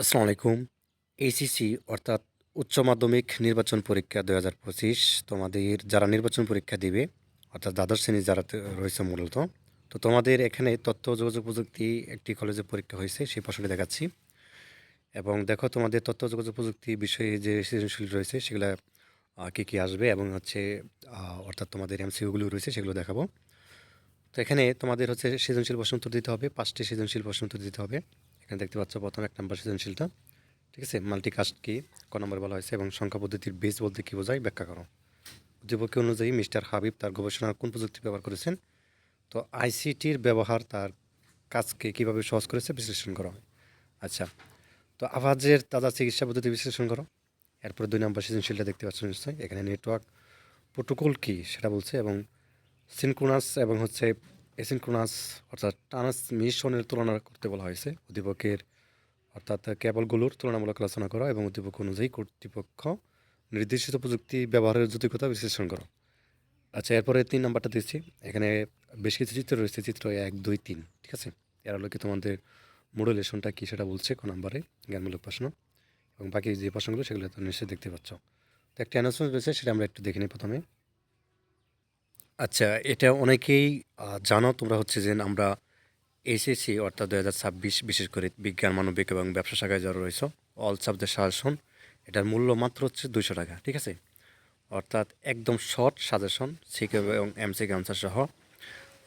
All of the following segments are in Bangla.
আসসালামু আলাইকুম। এইচএসসি অর্থাৎ উচ্চ মাধ্যমিক নির্বাচন পরীক্ষা দু হাজার পঁচিশ তোমাদের যারা নির্বাচন পরীক্ষা দিবে, অর্থাৎ দ্বাদশ শ্রেণি যারা রয়েছে মূলত, তো তোমাদের এখানে তথ্য, যোগাযোগ প্রযুক্তি একটি কলেজে পরীক্ষা হয়েছে, সেই প্রসঙ্গে দেখাচ্ছি। এবং দেখো তোমাদের তথ্য, যোগাযোগ প্রযুক্তি বিষয়ে যে সৃজনশীল রয়েছে, সেগুলো কী কী আসবে এবং হচ্ছে অর্থাৎ তোমাদের এমসিউগুলো রয়েছে, সেগুলো দেখাবো। তো এখানে তোমাদের হচ্ছে সৃজনশীল প্রশ্ন উত্তর দিতে হবে, পাঁচটি সৃজনশীল প্রশ্ন উত্তর দিতে হবে। এখানে দেখতে পাচ্ছ প্রথম এক নম্বর সৃজনশীলটা ঠিক আছে? মাল্টিকাস্ট কি ক নম্বর বলা হয়েছে এবং সংখ্যা পদ্ধতির বেস বলতে কী বোঝায়? ব্যাখ্যা করো। উদ্দীপকে অনুযায়ী মিস্টার হাবিব তার গবেষণার কোন প্রযুক্তি ব্যবহার করেছেন? তো আইসিটির ব্যবহার তার কাজকে কীভাবে সহজ করেছে বিশ্লেষণ করা। হয় আচ্ছা তো আওয়াজের তাজা চিকিৎসা পদ্ধতি বিশ্লেষণ করো। এরপর দুই নম্বর সৃজনশীলটা দেখতে পাচ্ছ নিশ্চয়ই। এখানে নেটওয়ার্ক প্রোটোকল কী সেটা বলছে এবং সিনক্রোনাস এবং হচ্ছে এসিনক্রোনাস অর্থাৎ ট্রান্সমিশনের তুলনা করতে বলা হয়েছে। উদ্দীপকের অর্থাৎ কেবলগুলোর তুলনামূলক আলোচনা করা এবং উদ্দীপক অনুযায়ী কর্তৃপক্ষ নির্দেশিত প্রযুক্তি ব্যবহারের যৌতিকতা বিশ্লেষণ করো। আচ্ছা এরপরে তিন নাম্বারটা দিচ্ছি। এখানে বেশ কিছু চিত্র রয়েছে, চিত্র এক, দুই, তিন, ঠিক আছে? এর আলোকে তোমাদের মডুলেশনটা কী সেটা বলছে ক নম্বরে, জ্ঞানমূলক প্রশ্ন। এবং বাকি যে প্রশ্নগুলো সেগুলো তো নিশ্চয়ই দেখতে পাচ্ছ। তো একটা অ্যানাউন্সমেন্ট রয়েছে, সেটা আমরা একটু দেখে নিই প্রথমে। আচ্ছা এটা অনেকেই জানো তোমরা হচ্ছে যে আমরা এসএসসি অর্থাৎ দু হাজার ছাব্বিশ বিশেষ করে বিজ্ঞান মানবিক এবং ব্যবসা শাখায় যারা রয়েছে অল সাবজেক্ট সাজেশন এটার মূল্য মাত্র হচ্ছে দুইশো টাকা ঠিক আছে? অর্থাৎ একদম শর্ট সাজেশন সিকে এবং এমসিকে আনসার সহ।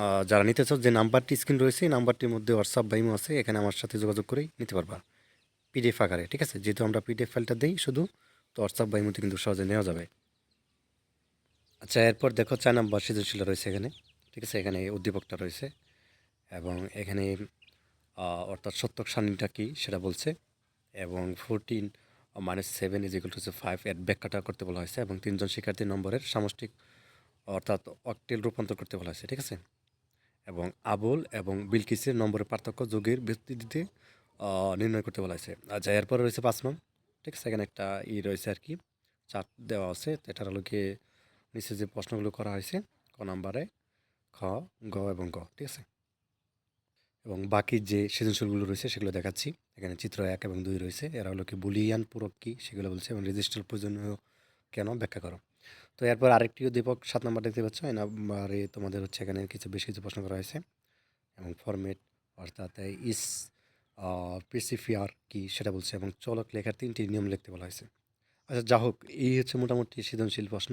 আহ, যারা নিতে চাও যে নাম্বারটি স্ক্রিন রয়েছে এই নাম্বারটির মধ্যে হোয়াটসঅ্যাপ বাইমো আছে এখানে আমার সাথে যোগাযোগ করেই নিতে পারবা। পিডিএফ আকারে ঠিক আছে? যেহেতু আমরা পিডিএফ ফাইলটা দিই শুধু তো হোয়াটসঅ্যাপ বাইমোতে কিন্তু সহজে নেওয়া যাবে। আচ্ছা এরপর দেখো চার নাম্বার সৃজনশীল রয়েছে এখানে, ঠিক আছে? এখানে উদ্দীপকটা রয়েছে এবং এখানে অর্থাৎ সত্যক সারণীটা কী সেটা বলছে এবং fourteen minus seven is equal to five এর ব্যাখ্যাটা করতে বলা হয়েছে এবং তিনজন শিক্ষার্থী নম্বরের সামষ্টিক, অর্থাৎ অকটেল রূপান্তর করতে বলা হয়েছে, ঠিক আছে? এবং আবুল এবং বিলকিসের নম্বরের পার্থক্য যোগের ভিত্তিতে নির্ণয় করতে বলা হয়েছে। আচ্ছা এরপরে রয়েছে পাঁচ নং, ঠিক আছে? এখানে একটা ই রয়েছে আর কি চার্ট দেওয়া আছে। এটার আলোকে নিচে যে প্রশ্নগুলো করা হয়েছে, ক নাম্বারে খ, গ এবং গ, ঠিক আছে? এবং বাকি যে সৃজনশীলগুলো রয়েছে সেগুলো দেখাচ্ছি। এখানে চিত্র এক এবং দুই রয়েছে। এরা হলো কি বুলিয়ান পূরক কী সেগুলো বলছে এবং রেজিস্টার প্রয়োজনীয় কেন ব্যাখ্যা করো। তো এরপর আরেকটি দীপক সাত নম্বর দেখতে পাচ্ছ। এই নাম্বারে তোমাদের হচ্ছে এখানে কিছু, বেশ কিছু প্রশ্ন করা হয়েছে। এবং ফরমেট অর্থাৎ ইস পেসিফিয়ার কি সেটা বলছে এবং চলক লেখার তিনটি নিয়ম লিখতে বলা হয়েছে। আচ্ছা যা হোক এই হচ্ছে মোটামুটি সৃজনশীল প্রশ্ন।